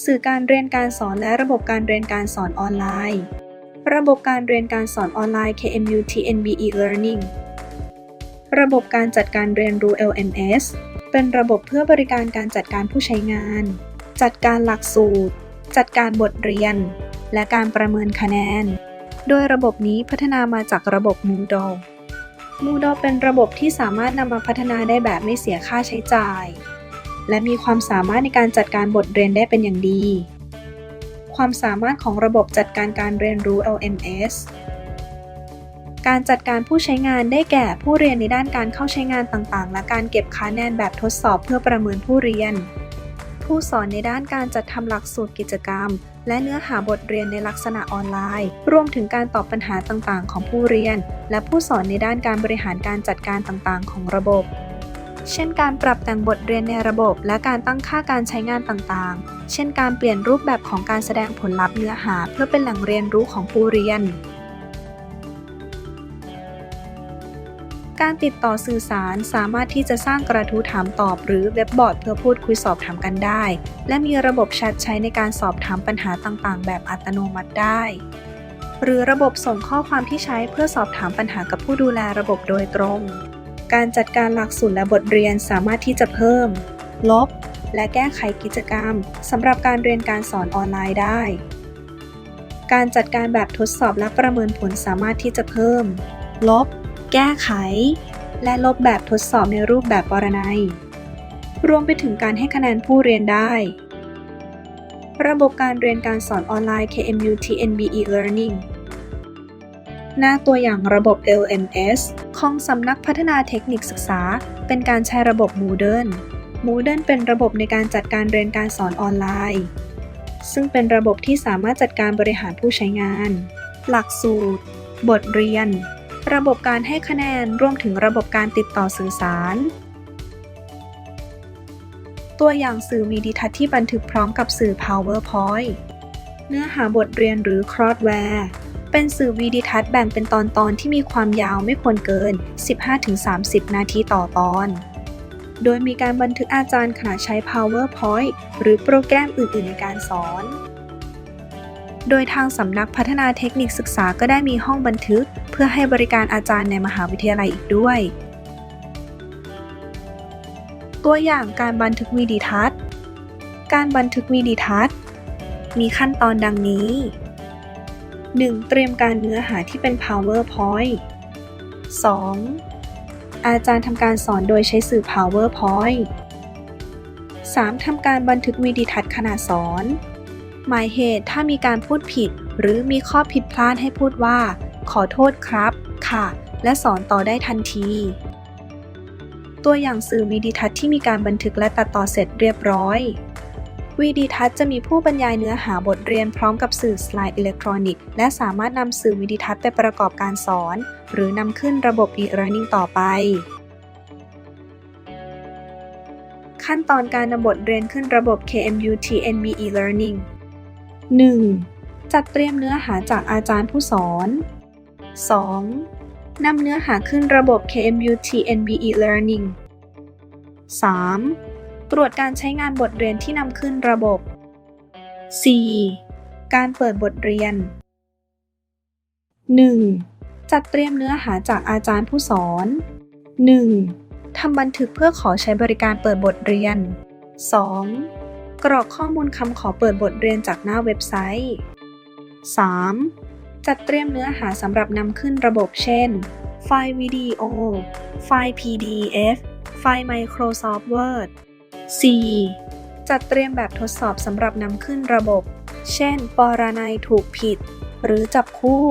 สื่อการเรียนการสอนและระบบการเรียนการสอนออนไลน์ ระบบการเรียนการสอนออนไลน์ KMU TNB e-learning ระบบการจัดการเรียนรู้ LMS เป็นระบบเพื่อบริการการจัดการผู้ใช้งาน จัดการหลักสูตร จัดการบทเรียน และการประเมินคะแนน โดยระบบนี้พัฒนามาจากระบบ Moodle Moodle เป็นระบบที่สามารถนำมาพัฒนาได้แบบไม่เสียค่าใช้จ่าย และมีความสามารถในการจัดการบทเรียนได้เป็นอย่างดี ความสามารถของระบบจัดการการเรียนรู้ LMS การจัดการผู้ใช้งานได้แก่ผู้เรียนในด้านการเข้าใช้งานต่างๆ และการเก็บคะแนนแบบทดสอบเพื่อประเมินผู้เรียน ผู้สอนในด้านการจัดทำหลักสูตรกิจกรรม และเนื้อหาบทเรียนในลักษณะออนไลน์ รวมถึงการตอบปัญหาต่างๆ ของผู้เรียน และผู้สอนในด้านการบริหารการจัดการต่างๆ ของระบบ เช่นการปรับแต่งบทเรียนในระบบ และการตั้งค่าการใช้งานต่างๆ เช่นการเปลี่ยนรูปแบบของการแสดงผลลัพธ์เนื้อหา เพื่อเป็นแหล่งเรียนรู้ของผู้เรียน การติดต่อสื่อสารสามารถที่จะสร้างกระทู้ถามตอบ หรือเว็บบอร์ดเพื่อพูดคุยสอบถามกันได้ และมีระบบแชทใช้ในการสอบถามปัญหาต่างๆ แบบอัตโนมัติได้ หรือระบบส่งข้อความที่ใช้เพื่อสอบถามปัญหากับผู้ดูแลระบบโดยตรง การจัดการหลักสูตรและบทเรียนสามารถที่จะเพิ่ม ลบ และแก้ไขกิจกรรมสำหรับการเรียนการสอนออนไลน์ได้ การจัดการแบบทดสอบและประเมินผลสามารถที่จะเพิ่ม ลบ แก้ไข และลบแบบทดสอบในรูปแบบปรนัย รวมไปถึงการให้คะแนนผู้เรียนได้ ระบบการเรียนการสอนออนไลน์ KMU TNB e-learning หน้าตัวอย่างระบบ LMS ของสำนักพัฒนาเทคนิคศึกษา เป็นการใช้ระบบ Moodle Moodle เป็นระบบในการจัดการเรียนการสอนออนไลน์ ซึ่งเป็นระบบที่สามารถจัดการบริหารผู้ใช้งาน หลักสูตร บทเรียน ระบบการให้คะแนนรวมถึงระบบการติดต่อสื่อสาร ตัวอย่างสื่อวิดีทัศน์ที่บันทึกพร้อมกับสื่อ PowerPoint เนื้อหาบทเรียนหรือ Crossware เป็นสื่อวิดีทัศน์แบ่งเป็นตอนตอนที่มีความยาวไม่ควรเกิน 15-30 นาทีต่อตอน โดยมีการบันทึกอาจารย์ขณะใช้ PowerPoint หรือโปรแกรมอื่น ๆ ในการสอน โดยทางสำนักพัฒนาเทคนิคศึกษาก็ได้มีห้องบันทึก เพื่อให้บริการอาจารย์ในมหาวิทยาลัยอีกด้วย ตัวอย่างการบันทึกวิดีทัศน์ การบันทึกวิดีทัศน์ มีขั้นตอนดังนี้ 1. เตรียมการเนื้อหาที่เป็น PowerPoint 2. อาจารย์ทำการสอนโดยใช้สื่อ PowerPoint 3. ทำการบันทึกวิดีทัศน์ขณะสอน หมายเหตุถ้ามีการพูดผิด หรือมีข้อผิดพลาดให้พูดว่า ขอโทษครับ ค่ะ และสอนต่อได้ทันที ตัวอย่างสื่อวิดีทัศน์ที่มีการบันทึกและตัดต่อเสร็จเรียบร้อย วีดีทัศน์จะมีผู้บรรยายเนื้อหาบทเรียนพร้อมกับสื่อสไลด์อิเล็กทรอนิกส์และสามารถนำสื่อวิดีทัศน์ไปประกอบการสอน หรือนำขึ้นระบบ e-learning ต่อไป ขั้นตอนการนำบทเรียนขึ้นระบบ KMU TNB e-learning 1. จัดเตรียมเนื้อหาจากอาจารย์ผู้สอน 2. นำเนื้อหาขึ้นระบบ KMU TNB e-learning 3. ตรวจการใช้งานบทเรียนที่นำขึ้นระบบ 4. การเปิดบทเรียน 1. จัดเตรียมเนื้อหาจากอาจารย์ผู้สอน 1. ทำบันทึกเพื่อขอใช้บริการเปิดบทเรียน 2. กรอกข้อมูลคำขอเปิดบทเรียนจากหน้าเว็บไซต์ 3. จัดเตรียมเนื้อหาสำหรับนำขึ้นระบบเช่น ไฟล์วิดีโอ ไฟล์ PDF ไฟล์ Microsoft Word 4. จัดเตรียมแบบทดสอบสำหรับนำขึ้นระบบ เช่น ปรนัยถูกผิด หรือจับคู่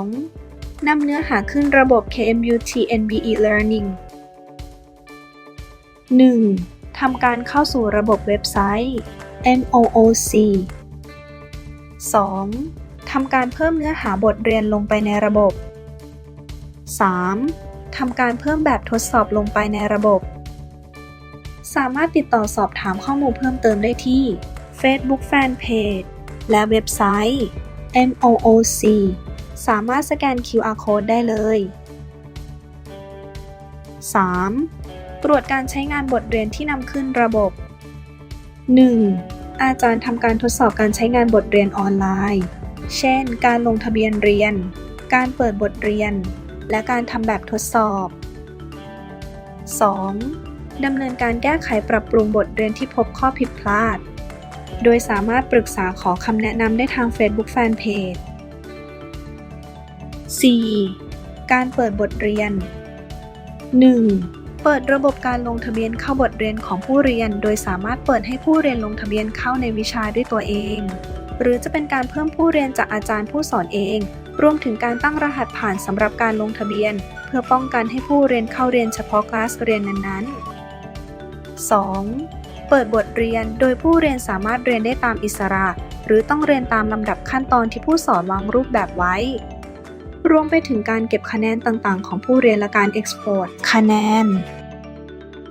2. นำเนื้อหาขึ้นระบบ KMU TNB e-learning 1. ทำการเข้าสู่ระบบเว็บไซต์ MOOC 2. ทำการเพิ่มเนื้อหาบทเรียนลงไปในระบบ 3. ทำการเพิ่มแบบทดสอบลงไปในระบบ สามารถติดต่อสอบถามข้อมูลเพิ่มเติมได้ที่ Facebook Fanpage และเว็บไซต์ MOOC สามารถสแกน QR Code ได้เลย 3. ตรวจการใช้งานบทเรียนที่นำขึ้นระบบ 1. อาจารย์ทำการทดสอบการใช้งานบทเรียนออนไลน์ เช่น การลงทะเบียนเรียน การเปิดบทเรียน และการทำแบบทดสอบ 2. ดำเนินการแก้ไขปรับปรุงบทเรียนที่พบข้อผิดพลาด โดยสามารถปรึกษาขอคำแนะนำได้ทาง Facebook Fanpage 4. การเปิดบทเรียน 1. เปิดระบบการลงทะเบียนเข้าบทเรียนของผู้เรียน โดยสามารถเปิดให้ผู้เรียนลงทะเบียนเข้าในวิชาด้วยตัวเอง หรือจะเป็นการเพิ่มผู้เรียนจากอาจารย์ผู้สอนเอง รวมถึงการตั้งรหัสผ่านสำหรับการลงทะเบียน เพื่อป้องกันให้ผู้เรียนเข้าเรียนเฉพาะคลาสเรียนนั้นๆ 2. เปิดบทเรียนโดยผู้เรียนสามารถเรียนได้ตามอิสระ หรือต้องเรียนตามลำดับขั้นตอนที่ผู้สอนวางรูปแบบไว้ รวมไปถึงการเก็บคะแนนต่างๆ ของผู้เรียนและการเอ็กซ์พอร์ตคะแนน